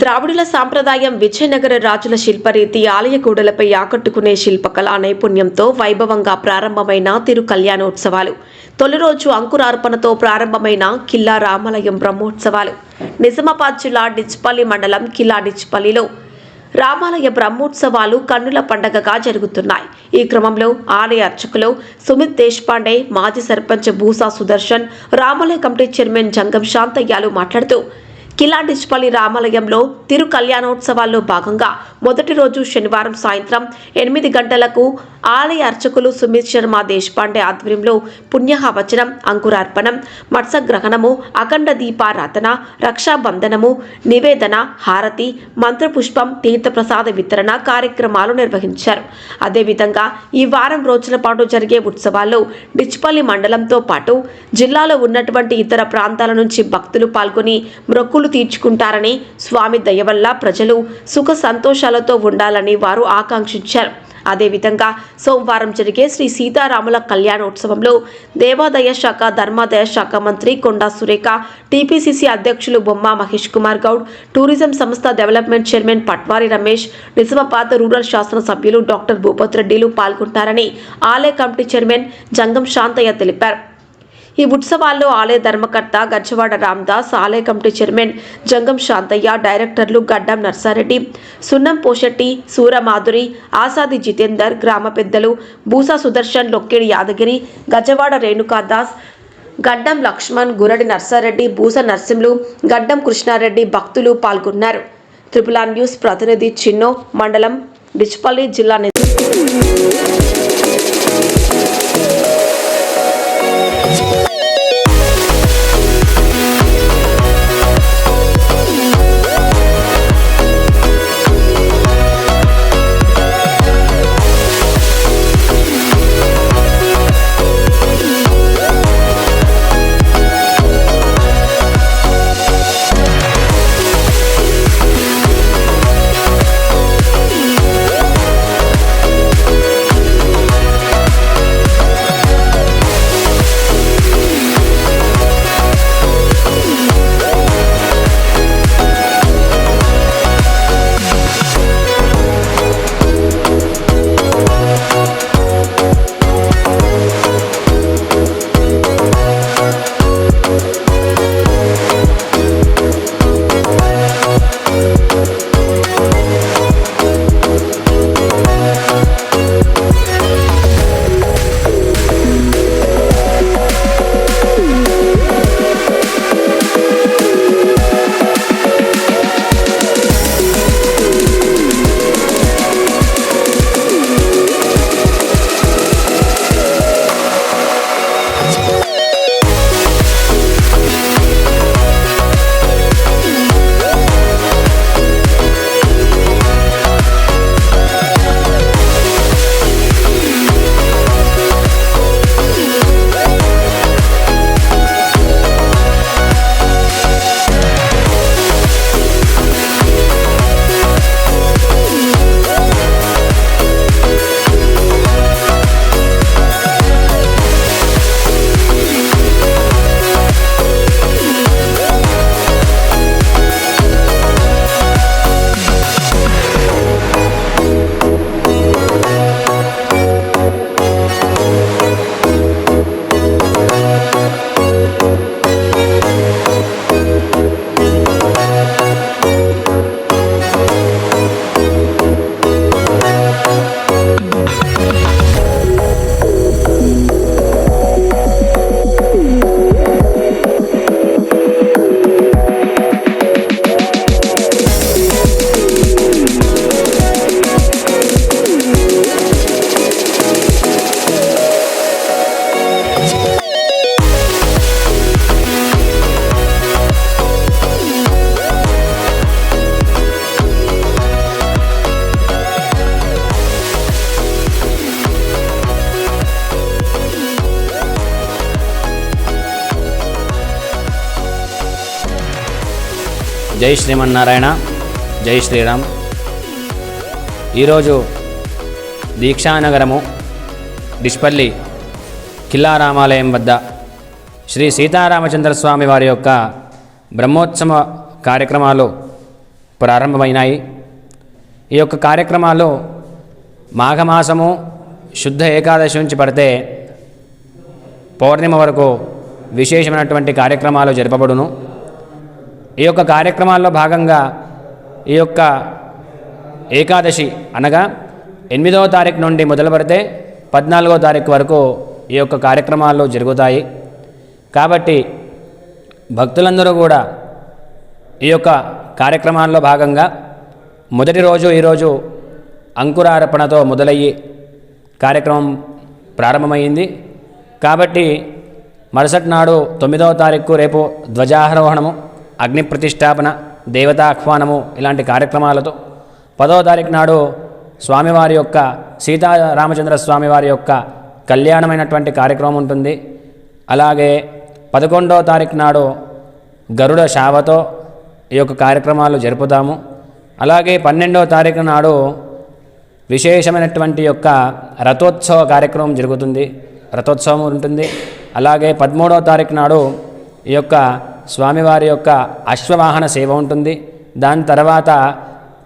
ద్రావిడుల సాంప్రదాయం విజయనగర రాజుల శిల్పరీతి ఆలయ గోడలపై ఆకట్టుకునే శిల్పకళా నైపుణ్యంతో వైభవంగా ప్రారంభమైన తిరు కళ్యాణోత్సవాలు తొలి రోజు అంకురార్పణతో ప్రారంభమైన కిల్లా రామాలయం బ్రహ్మోత్సవాలు. నిజామాబాద్ జిల్లా డిచ్పల్లి మండలం కిల్లా డిచ్పల్లిలో రామాలయ బ్రహ్మోత్సవాలు కన్నుల పండగగా జరుగుతున్నాయి. ఈ క్రమంలో ఆలయ అర్చకులు సుమిత్ దేశ్పాండే మాజీ సర్పంచ్ భూసా సుదర్శన్ రామాలయ కమిటీ చైర్మన్ జంగం శాంతయ్యాలు మాట్లాడుతూ కిలా డిచ్పల్లి రామాలయంలో తిరు కళ్యాణోత్సవాల్లో భాగంగా మొదటి రోజు శనివారం సాయంత్రం ఎనిమిది గంటలకు ఆలయ అర్చకులు సుమిత్ శర్మ దేశపాండే ఆధ్వర్యంలో పుణ్యహవచనం అంకురార్పణం మత్స్యగ్రహణము అఖండ దీపారాధన రక్షాబంధనము నివేదన హారతి మంత్రపుష్పం తీర్థప్రసాద వితరణ కార్యక్రమాలు నిర్వహించారు. అదేవిధంగా ఈ వారం రోజుల పాటు జరిగే ఉత్సవాల్లో డిచ్పల్లి మండలంతో పాటు జిల్లాలో ఉన్నటువంటి ఇతర ప్రాంతాల నుంచి భక్తులు పాల్గొని మొక్కులు తీర్చుకుంటారని స్వామి దయవల్ల ప్రజలు సుఖ సంతోషాలతో ఉండాలని వారు ఆకాంక్షించారు. అదేవిధంగా సోమవారం జరిగే శ్రీ సీతారాముల కళ్యాణోత్సవంలో దేవాదాయ శాఖ ధర్మాదాయ శాఖ మంత్రి కొండా సురేఖ టీపీసీసీ అధ్యక్షులు బొమ్మ మహేష్ కుమార్ గౌడ్ టూరిజం సంస్థ development chairman Patwari Ramesh Nizamabad rural శాసనసభ్యులు డాక్టర్ భూపత్ రెడ్డిలు పాల్గొంటారని ఆలయ కమిటీ చైర్మన్ జంగం శాంతయ్య తెలిపారు. ఈ ఉత్సవాల్లో ఆలయ ధర్మకర్త గచ్చవాడ రామ్దాస్ ఆలయ కమిటీ చైర్మన్ జంగం శాంతయ్య డైరెక్టర్లు గడ్డం నర్సారెడ్డి సున్నం పోషెట్టి సూరమాధురి ఆసాది జితేందర్ గ్రామ పెద్దలు బూసా సుదర్శన్ లొక్కేడి యాదగిరి గజవాడ రేణుకాదాస్ గడ్డం లక్ష్మణ్ గురడి నర్సారెడ్డి బూస నర్సింహులు గడ్డం కృష్ణారెడ్డి భక్తులు పాల్గొన్నారు. త్రిపులా న్యూస్ ప్రతినిధి చిన్నో మండలం డిచ్పల్లి జిల్లా జై శ్రీమన్నారాయణ జై శ్రీరామ్. ఈరోజు దీక్షానగరము డిష్పల్లి కిల్లా రామాలయం వద్ద శ్రీ సీతారామచంద్ర స్వామి వారి యొక్క బ్రహ్మోత్సవ కార్యక్రమాలు ప్రారంభమైనాయి. ఈ యొక్క కార్యక్రమాలు మాఘమాసము శుద్ధ ఏకాదశి నుంచి పడితే పౌర్ణిమ వరకు విశేషమైనటువంటి కార్యక్రమాలు జరపబడును. ఈ యొక్క కార్యక్రమాల్లో భాగంగా ఈ యొక్క ఏకాదశి అనగా ఎనిమిదవ తారీఖు నుండి మొదలు పెడితే పద్నాలుగో తారీఖు వరకు ఈ యొక్క కార్యక్రమాలు జరుగుతాయి. కాబట్టి భక్తులందరూ కూడా ఈ యొక్క కార్యక్రమాల్లో భాగంగా మొదటి రోజు ఈరోజు అంకురార్పణతో మొదలయ్యి కార్యక్రమం ప్రారంభమైంది. కాబట్టి మరుసటి నాడు తొమ్మిదవ తారీఖు రేపు ధ్వజారోహణము. అగ్ని ప్రతిష్టాపన దేవతా ఆహ్వానము ఇలాంటి కార్యక్రమాలతో పదవ తారీఖు నాడు స్వామివారి యొక్క సీతారామచంద్ర స్వామివారి యొక్క కళ్యాణమైనటువంటి కార్యక్రమం ఉంటుంది. అలాగే పదకొండో తారీఖు నాడు గరుడ శావతో ఈ యొక్క కార్యక్రమాలు జరుపుతాము. అలాగే పన్నెండవ తారీఖు నాడు విశేషమైనటువంటి యొక్క రథోత్సవ కార్యక్రమం జరుగుతుంది. రథోత్సవం ఉంటుంది. అలాగే పదమూడవ తారీఖు నాడు ఈ యొక్క స్వామివారి యొక్క అశ్వవాహన సేవ ఉంటుంది. దాని తర్వాత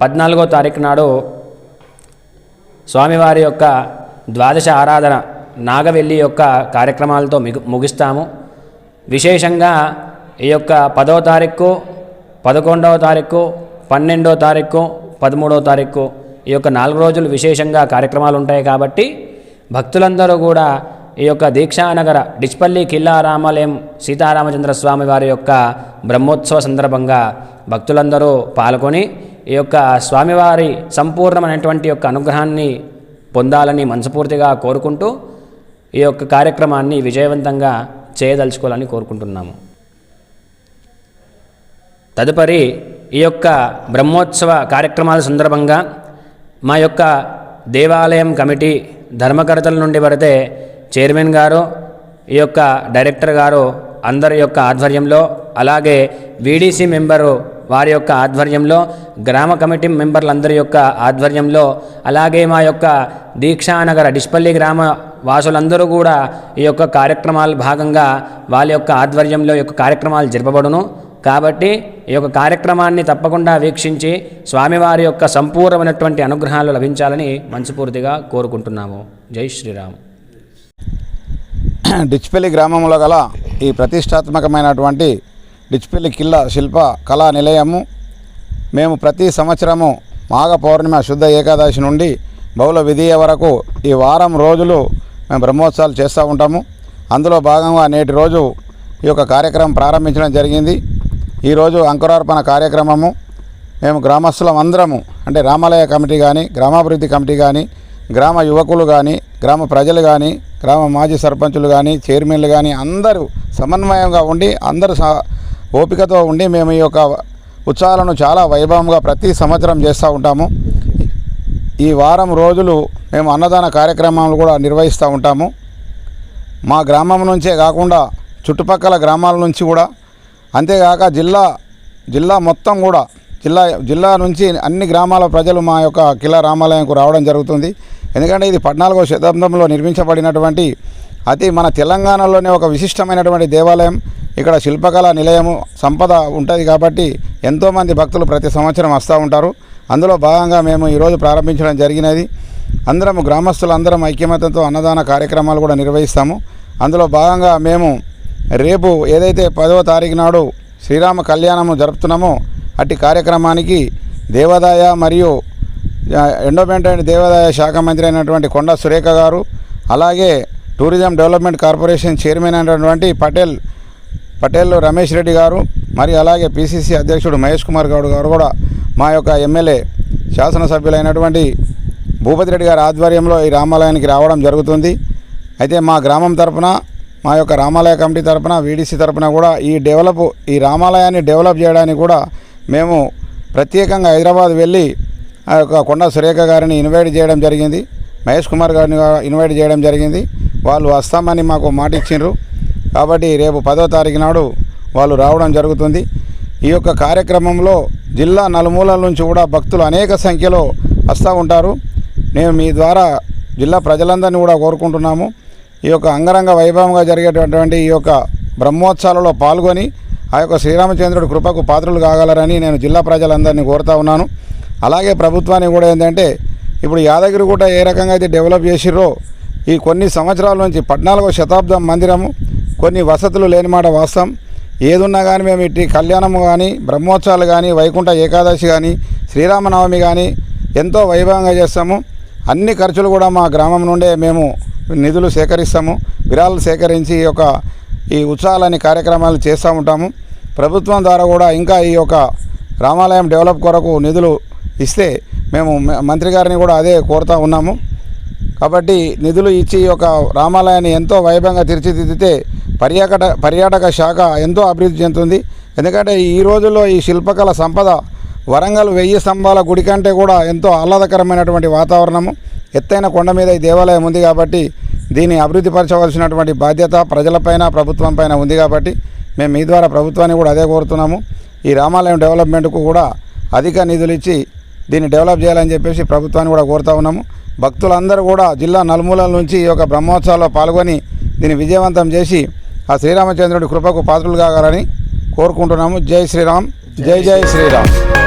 పద్నాలుగో తారీఖు నాడు స్వామివారి యొక్క ద్వాదశ ఆరాధన నాగవెల్లి యొక్క కార్యక్రమాలతో ముగిస్తాము. విశేషంగా ఈ యొక్క పదవ తారీఖు పదకొండవ తారీఖు పన్నెండో తారీఖు పదమూడవ తారీఖు ఈ యొక్క నాలుగు రోజులు విశేషంగా కార్యక్రమాలు ఉంటాయి కాబట్టి భక్తులందరూ కూడా ఈ యొక్క దీక్షానగర డిచ్పల్లి కిల్లా రామాలయం సీతారామచంద్ర స్వామి వారి యొక్క బ్రహ్మోత్సవ సందర్భంగా భక్తులందరూ పాల్గొని ఈ యొక్క స్వామివారి సంపూర్ణమైనటువంటి యొక్క అనుగ్రహాన్ని పొందాలని మనస్ఫూర్తిగా కోరుకుంటూ ఈ యొక్క కార్యక్రమాన్ని విజయవంతంగా చేయదలుచుకోవాలని కోరుకుంటున్నాము. తదుపరి ఈ యొక్క బ్రహ్మోత్సవ కార్యక్రమాల సందర్భంగా మా యొక్క దేవాలయం కమిటీ ధర్మకర్తల నుండి పడితే చైర్మన్ గారు ఈ యొక్క డైరెక్టర్ గారు అందరి యొక్క ఆధ్వర్యంలో అలాగే వీడీసీ మెంబరు వారి యొక్క ఆధ్వర్యంలో గ్రామ కమిటీ మెంబర్లందరి యొక్క ఆధ్వర్యంలో అలాగే మా యొక్క దీక్షానగర డిస్పల్లి గ్రామ వాసులందరూ కూడా ఈ యొక్క కార్యక్రమాల భాగంగా వాళ్ళ యొక్క ఆధ్వర్యంలో ఈ యొక్క కార్యక్రమాలు జరపబడును. కాబట్టి ఈ యొక్క కార్యక్రమాన్ని తప్పకుండా వీక్షించి స్వామివారి యొక్క సంపూర్ణమైనటువంటి అనుగ్రహాలు లభించాలని మనస్ఫూర్తిగా కోరుకుంటున్నాము. జై శ్రీరామ్. డిచ్పల్లి గ్రామంలో గల ఈ ప్రతిష్టాత్మకమైనటువంటి డిచ్పల్లి కిల్ల శిల్ప కళా నిలయము మేము ప్రతి సంవత్సరము మాఘ పౌర్ణిమ శుద్ధ ఏకాదశి నుండి బహుళ విధియ వరకు ఈ వారం రోజులు మేము బ్రహ్మోత్సవాలు చేస్తూ ఉంటాము. అందులో భాగంగా నేటి రోజు ఈ యొక్క కార్యక్రమం ప్రారంభించడం జరిగింది. ఈరోజు అంకురార్పణ కార్యక్రమము మేము గ్రామస్తులం అందరము అంటే రామాలయ కమిటీ కానీ గ్రామాభివృద్ధి కమిటీ కానీ గ్రామ యువకులు కానీ గ్రామ ప్రజలు కానీ గ్రామ మాజీ సర్పంచులు కానీ చైర్మన్లు కానీ అందరూ సమన్వయంగా ఉండి అందరూ ఓపికతో ఉండి మేము ఈ యొక్క ఉత్సవాలను చాలా వైభవంగా ప్రతి సంవత్సరం చేస్తూ ఉంటాము. ఈ వారం రోజులు మేము అన్నదాన కార్యక్రమాలు కూడా నిర్వహిస్తూ ఉంటాము. మా గ్రామం నుంచే కాకుండా చుట్టుపక్కల గ్రామాల నుంచి కూడా అంతేగాక జిల్లా జిల్లా మొత్తం కూడా జిల్లా జిల్లా నుంచి అన్ని గ్రామాల ప్రజలు మా యొక్క కిలా రామాలయంకు రావడం జరుగుతుంది. ఎందుకంటే ఇది పద్నాలుగో శతాబ్దంలో నిర్మించబడినటువంటి అతి మన తెలంగాణలోనే ఒక విశిష్టమైనటువంటి దేవాలయం. ఇక్కడ శిల్పకళా నిలయము సంపద ఉంటుంది కాబట్టి ఎంతోమంది భక్తులు ప్రతి సంవత్సరం వస్తూ ఉంటారు. అందులో భాగంగా మేము ఈరోజు ప్రారంభించడం జరిగినది. అందరం గ్రామస్తులు అందరం ఐక్యమత్యంతో అన్నదాన కార్యక్రమాలు కూడా నిర్వహిస్తాము. అందులో భాగంగా మేము రేపు ఏదైతే పదవ తారీఖు నాడు శ్రీరామ కళ్యాణము జరుపుతున్నామో అట్టి కార్యక్రమానికి దేవాదాయ మరియు ఎండోమెంట్ అండ్ దేవాదాయ శాఖ మంత్రి అయినటువంటి కొండ సురేఖ గారు అలాగే టూరిజం డెవలప్మెంట్ కార్పొరేషన్ చైర్మన్ అయినటువంటి పటేల్ పటేల్ రమేష్ రెడ్డి గారు మరియు అలాగే పిసిసి అధ్యక్షుడు మహేష్ కుమార్ గౌడ్ గారు కూడా మా యొక్క ఎమ్మెల్యే శాసనసభ్యులైనటువంటి భూపతి రెడ్డి గారి ఆధ్వర్యంలో ఈ రామాలయానికి రావడం జరుగుతుంది. అయితే మా గ్రామం తరపున మా యొక్క రామాలయ కమిటీ తరపున వీడీసీ తరపున కూడా ఈ డెవలప్ ఈ రామాలయాన్ని డెవలప్ చేయడానికి కూడా మేము ప్రత్యేకంగా హైదరాబాద్ వెళ్ళి ఆ యొక్క కొండ సురేఖ గారిని ఇన్వైట్ చేయడం జరిగింది. మహేష్ కుమార్ గారిని ఇన్వైట్ చేయడం జరిగింది. వాళ్ళు వస్తామని మాకు మాట ఇచ్చిండ్రు. కాబట్టి రేపు పదో తారీఖు నాడు వాళ్ళు రావడం జరుగుతుంది. ఈ యొక్క కార్యక్రమంలో జిల్లా నలుమూలల నుంచి కూడా భక్తులు అనేక సంఖ్యలో వస్తూ ఉంటారు. నేను మీ ద్వారా జిల్లా ప్రజలందరినీ కూడా కోరుకుంటున్నాము. ఈ యొక్క అంగరంగ వైభవంగా జరిగేటటువంటి ఈ యొక్క బ్రహ్మోత్సవాలలో పాల్గొని ఆ యొక్క శ్రీరామచంద్రుడి కృపకు పాత్రలు కాగలరని నేను జిల్లా ప్రజలందరినీ కోరుతా ఉన్నాను. అలాగే ప్రభుత్వానికి కూడా ఏంటంటే ఇప్పుడు యాదగిరిగుట్ట ఏ రకంగా అయితే డెవలప్ చేసిర్రో ఈ కొన్ని సంవత్సరాల నుంచి పద్నాలుగో శతాబ్దం మందిరము కొన్ని వసతులు లేని మాట వాస్తవం. ఏదున్నా కానీ మేము ఇట్టి కళ్యాణము కానీ బ్రహ్మోత్సవాలు కానీ వైకుంఠ ఏకాదశి కానీ శ్రీరామనవమి కానీ ఎంతో వైభవంగా చేస్తాము. అన్ని ఖర్చులు కూడా మా గ్రామం నుండే మేము నిధులు సేకరిస్తాము. విరాళాలు సేకరించి ఒక ఈ ఉత్సవాలని కార్యక్రమాలు చేస్తూ ఉంటాము. ప్రభుత్వం ద్వారా కూడా ఇంకా ఈ యొక్క రామాలయం డెవలప్ కొరకు నిధులు ఇస్తే మేము మ- మంత్రి గారిని కూడా అదే కోరుతా ఉన్నాము. కాబట్టి నిధులు ఇచ్చి ఈ యొక్క రామాలయాన్ని ఎంతో వైభవంగా తీర్చిదిద్దితే పర్యాటక పర్యాటక శాఖ ఎంతో అభివృద్ధి చెందుతుంది. ఎందుకంటే ఈ రోజుల్లో ఈ శిల్పకళ సంపద వరంగల్ వెయ్యి స్తంభాల గుడి కంటే కూడా ఎంతో ఆహ్లాదకరమైనటువంటి వాతావరణము. ఎత్తైన కొండ మీద ఈ దేవాలయం ఉంది కాబట్టి దీన్ని అభివృద్ధి పరచవలసినటువంటి బాధ్యత ప్రజలపైన ప్రభుత్వం పైన ఉంది కాబట్టి మేము మీ ద్వారా ప్రభుత్వాన్ని కూడా అదే కోరుతున్నాము. ఈ రామాలయం డెవలప్మెంట్కు కూడా అధిక నిధులు ఇచ్చి దీన్ని డెవలప్ చేయాలని చెప్పేసి ప్రభుత్వాన్ని కూడా కోరుతా ఉన్నాము. భక్తులందరూ కూడా జిల్లా నలుమూలల నుంచి ఈ యొక్క బ్రహ్మోత్సవాల్లో పాల్గొని దీన్ని విజయవంతం చేసి ఆ శ్రీరామచంద్రుడి కృపకు పాత్రలు కాగలని కోరుకుంటున్నాము. జై శ్రీరామ్. జై జై శ్రీరామ్.